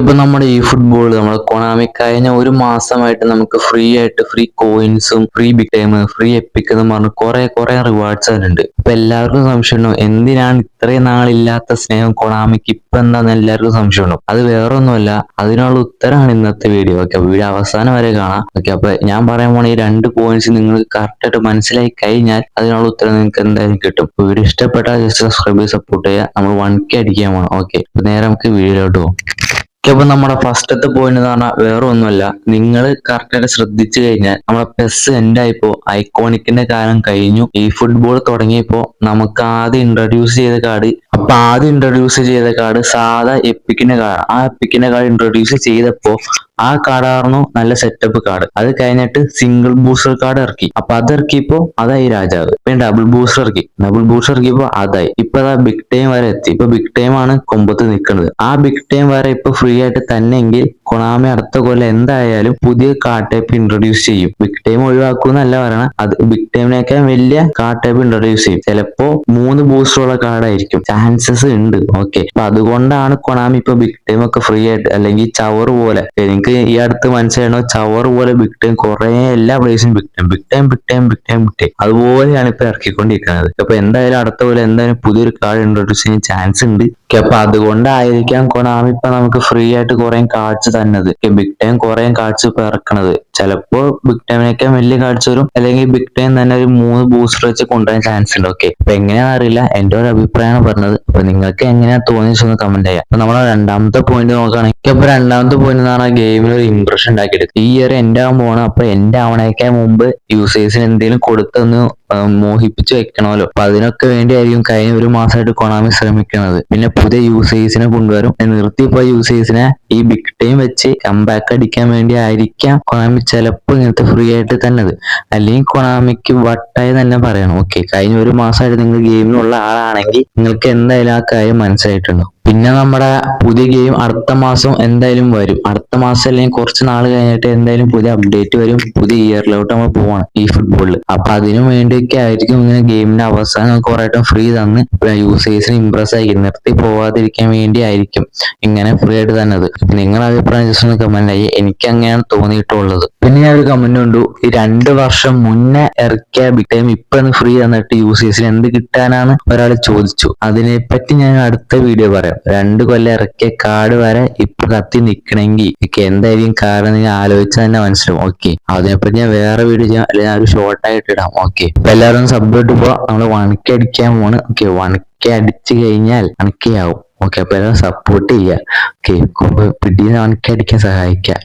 ഇപ്പൊ നമ്മുടെ ഈ ഫുട്ബോൾ നമ്മുടെ കൊണാമി കഴിഞ്ഞ ഒരു മാസമായിട്ട് നമുക്ക് ഫ്രീ ആയിട്ട് free കോയിൻസും free big time free epic എന്ന് പറഞ്ഞ് കുറെ കുറെ റിവാർഡ്സ് അതിലുണ്ട്. അപ്പൊ എല്ലാവർക്കും സംശയമുണ്ടോ എന്തിനാണ് ഇത്രയും നാളില്ലാത്ത സ്നേഹം കൊണാമിക്ക് ഇപ്പൊ എന്താന്ന് എല്ലാവർക്കും സംശയമുണ്ടോ അത് വേറൊന്നുമല്ല അതിനുള്ള ഉത്തരമാണ് ഇന്നത്തെ വീഡിയോ ഓക്കെ വീഡിയോ അവസാനം വരെ കാണാം. ഓക്കെ അപ്പൊ ഞാൻ പറയാൻ പോണ ഈ രണ്ട് പോയിന്റ്സ് നിങ്ങൾ കറക്റ്റ് ആയിട്ട് മനസ്സിലായി കഴിഞ്ഞാൽ അതിനുള്ള ഉത്തരം നിങ്ങൾക്ക് എന്തായാലും കിട്ടും. വീഡിയോ ഇഷ്ടപ്പെട്ടാൽ ജസ്റ്റ് സബ്സ്ക്രൈബ് ചെയ്ത് സപ്പോർട്ട് ചെയ്യുക. നമ്മൾ വൺ കെ അടിക്കാൻ പോകണം ഓക്കെ നേരെ നമുക്ക് വീഡിയോയിലോട്ട് പോകും. അപ്പൊ നമ്മുടെ ഫസ്റ്റത്തെ പോയിന്റ് എന്ന് പറഞ്ഞാൽ വേറെ ഒന്നുമല്ല നിങ്ങൾ കറക്റ്റായിട്ട് ശ്രദ്ധിച്ചു കഴിഞ്ഞാൽ നമ്മുടെ പെസ് എൻഡ് ആയിപ്പോ ഐക്കോണിക്കിന്റെ കാലം കഴിഞ്ഞു. ഈ ഫുട്ബോൾ തുടങ്ങിയപ്പോ നമുക്ക് ആദ്യം ഇൻട്രൊഡ്യൂസ് ചെയ്ത കാർഡ് അപ്പൊ ആദ്യം ഇൻട്രൊഡ്യൂസ് ചെയ്ത കാർഡ് സാധാ എപ്പിക്കിന്റെ കാർഡ് ആ എപ്പിക്കിന്റെ കാർഡ് ഇൻട്രൊഡ്യൂസ് ചെയ്തപ്പോ ആ കാർഡായിരുന്നു നല്ല സെറ്റപ്പ് കാർഡ് അത് കഴിഞ്ഞിട്ട് സിംഗിൾ ബൂസ്റ്റർ കാർഡ് ഇറക്കി. അപ്പൊ അത് ഇറക്കിയപ്പോ അതായി രാജാവ്. പിന്നെ ഡബിൾ ബൂസ്റ്റർ ഇറക്കി. ഡബിൾ ബൂസ്റ്റർ ഇറക്കിയപ്പോ അതായി. ഇപ്പൊ അതാ ബിഗ് ടൈം വരെ എത്തി. ഇപ്പൊ ബിഗ് ടൈം ആണ് കൊമ്പത്ത് നിൽക്കുന്നത് ആ ബിഗ് ടൈം വരെ ഇപ്പൊ ഫ്രീ ആയിട്ട് തന്നെങ്കിൽ കൊണാമി അടുത്ത കൊല്ലം എന്തായാലും പുതിയ കാർഡ് ടൈപ്പ് ഇൻട്രൊഡ്യൂസ് ചെയ്യും. ബിഗ് ടൈം ഒഴിവാക്കുന്നല്ല പറയണ. അത് ബിഗ് ടൈമിനേക്കാൾ വലിയ കാർഡ് ടൈപ്പ് ഇൻട്രൊഡ്യൂസ് ചെയ്യും. ചിലപ്പോ മൂന്ന് ബൂസ്റ്ററുള്ള കാർഡായിരിക്കും ചാൻസസ് ഉണ്ട്. ഓക്കെ അപ്പൊ അതുകൊണ്ടാണ് കൊണാമി ഇപ്പൊ ബിഗ് ടൈം ഒക്കെ ഫ്രീ ആയിട്ട് അല്ലെങ്കിൽ ചവർ പോലെ എനിക്ക് ഈ അടുത്ത് മനസ്സിലാണോ? ചവർ പോലെ ബിഗ് ടൈം കുറെ എല്ലാ പ്ലേസും big time big time big time big time big time അതുപോലെയാണ് ഇപ്പൊ ഇറക്കിക്കൊണ്ടിരിക്കുന്നത്. അപ്പൊ എന്തായാലും അടുത്ത പോലെ എന്തായാലും പുതിയൊരു കാർഡ് ഇൻട്രൊഡ്യൂസ് ചെയ്യാൻ ചാൻസ് ഉണ്ട്. അപ്പൊ അതുകൊണ്ടായിരിക്കാം കൊണാമി ഇപ്പൊ നമുക്ക് ഫ്രീ ആയിട്ട് കുറെ കാർഡ്സ് തന്നത്. ബിഗ് ടൈം കുറെ കാർഡ്സ് ഇപ്പൊ ഇറക്കണത്. ചിലപ്പോ ബിഗ് ടൈമിനേക്കാൾ വലിയ കാർഡ്സ് വരും. അല്ലെങ്കിൽ ബിഗ് ടൈം തന്നെ ഒരു മൂന്ന് ബൂസ്റ്റർ വെച്ച് കൊണ്ടുവരാൻ ചാൻസ് ഉണ്ട്. ഓക്കെ അപ്പൊ എങ്ങനെയാണെന്ന് അറിയില്ല. എന്റെ ഒരു അഭിപ്രായമാണ് പറഞ്ഞത്. അപ്പൊ നിങ്ങൾക്ക് എങ്ങനെയാ തോന്നിച്ചൊന്ന് കമന്റ് ചെയ്യാം. അപ്പൊ നമ്മളെ രണ്ടാമത്തെ പോയിന്റ് നോക്കുകയാണെങ്കിൽ അപ്പൊ രണ്ടാമത്തെ പോയിന്റ് എന്ന് പറഞ്ഞാൽ ഗെയിമിൽ ഒരു ഇംപ്രഷൻ ഉണ്ടാക്കിയെടുക്കും. ഈ ഇയർ എന്റെ ആവാൻ പോകണം അപ്പൊ എന്റെ ആവണേക്കാൻ മുമ്പ് യൂസേഴ്സിന് എന്തെങ്കിലും കൊടുത്തൊന്ന് മോഹിപ്പിച്ച് വെക്കണമല്ലോ. അപ്പൊ അതിനൊക്കെ വേണ്ടിയായിരിക്കും കഴിഞ്ഞ ഒരു മാസമായിട്ട് കൊണാമി ശ്രമിക്കുന്നത്. പിന്നെ പുതിയ യൂസേഴ്സിനെ കൊണ്ടുവരും. നിർത്തിപ്പോയ യൂസേഴ്സിനെ ഈ ബിഗ് ടൈം വെച്ച് കംബാക്ക് അടിക്കാൻ വേണ്ടി ആയിരിക്കാം കൊണാമി ചിലപ്പോൾ ഇങ്ങനത്തെ ഫ്രീ ആയിട്ട് തന്നത്. അല്ലെങ്കിൽ കൊണാമിക്ക് വട്ടായി തന്നെ പറയണം. ഓക്കെ കഴിഞ്ഞ ഒരു മാസമായിട്ട് നിങ്ങൾ ഗെയിമിലുള്ള ആളാണെങ്കിൽ നിങ്ങൾക്ക് എന്തായാലും ആ കാര്യം മനസ്സിലായിട്ടുണ്ടോ പിന്നെ നമ്മുടെ പുതിയ ഗെയിം അടുത്ത മാസം എന്തായാലും വരും. അടുത്ത മാസം അല്ലെങ്കിൽ കുറച്ച് നാൾ കഴിഞ്ഞിട്ട് എന്തായാലും പുതിയ അപ്ഡേറ്റ് വരും. പുതിയ ഇയറിലോട്ട് നമ്മൾ പോവാണ് ഈ ഫുട്ബോളിൽ അപ്പൊ അതിനു വേണ്ടിയൊക്കെ ആയിരിക്കും ഇങ്ങനെ ഗെയിമിന്റെ അവസാനം കുറെ ഫ്രീ തന്ന് യൂസേഴ്സിന് ഇംപ്രസ് ആയി നിർത്തി പോവാതിരിക്കാൻ വേണ്ടി ആയിരിക്കും ഇങ്ങനെ ഫ്രീ ആയിട്ട് തന്നത്. നിങ്ങളുടെ അഭിപ്രായം ജസ്റ്റ് ഒന്ന് കമന്റ് ആയി. എനിക്ക് അങ്ങനെയാണ് തോന്നിയിട്ടുള്ളത്. പിന്നെ ഞാൻ ഒരു കമന്റ് കണ്ടു ഈ രണ്ട് വർഷം മുന്നേ ഇറക്കിയ ബിഗ് ടൈം ഇപ്പൊ ഫ്രീ തന്നിട്ട് യൂസ് ചെയ്ത് എന്ത് കിട്ടാനാണ് ഒരാൾ ചോദിച്ചു. അതിനെപ്പറ്റി ഞാൻ അടുത്ത വീഡിയോ പറയാം. രണ്ട് കൊല്ലം ഇറക്കിയ കാർഡ് വരെ ഇപ്പൊ കത്തി നിക്കണമെങ്കിൽ എനിക്ക് എന്തായിരിക്കും കാരണം നിങ്ങൾ ആലോചിച്ചാൽ തന്നെ മനസ്സിലാവും. ഓക്കെ അതിനെപ്പറ്റി ഞാൻ വേറെ വീഡിയോ ചെയ്യാം. അല്ലെങ്കിൽ ഒരു ഷോർട്ടായിട്ട് ഇടാം. ഓക്കെ എല്ലാവരും സബ്ബോട്ട് പോ നമ്മൾ വണക്കി അടിക്കാൻ പോണ് ഓക്കെ വണക്കി അടിച്ചു കഴിഞ്ഞാൽ വണക്കിയാവും ഓക്കെ അപ്പൊ എല്ലാവരും സപ്പോർട്ട് ചെയ്യുക ഓക്കെ പിടിയെ വണക്കി അടിക്കാൻ സഹായിക്കുക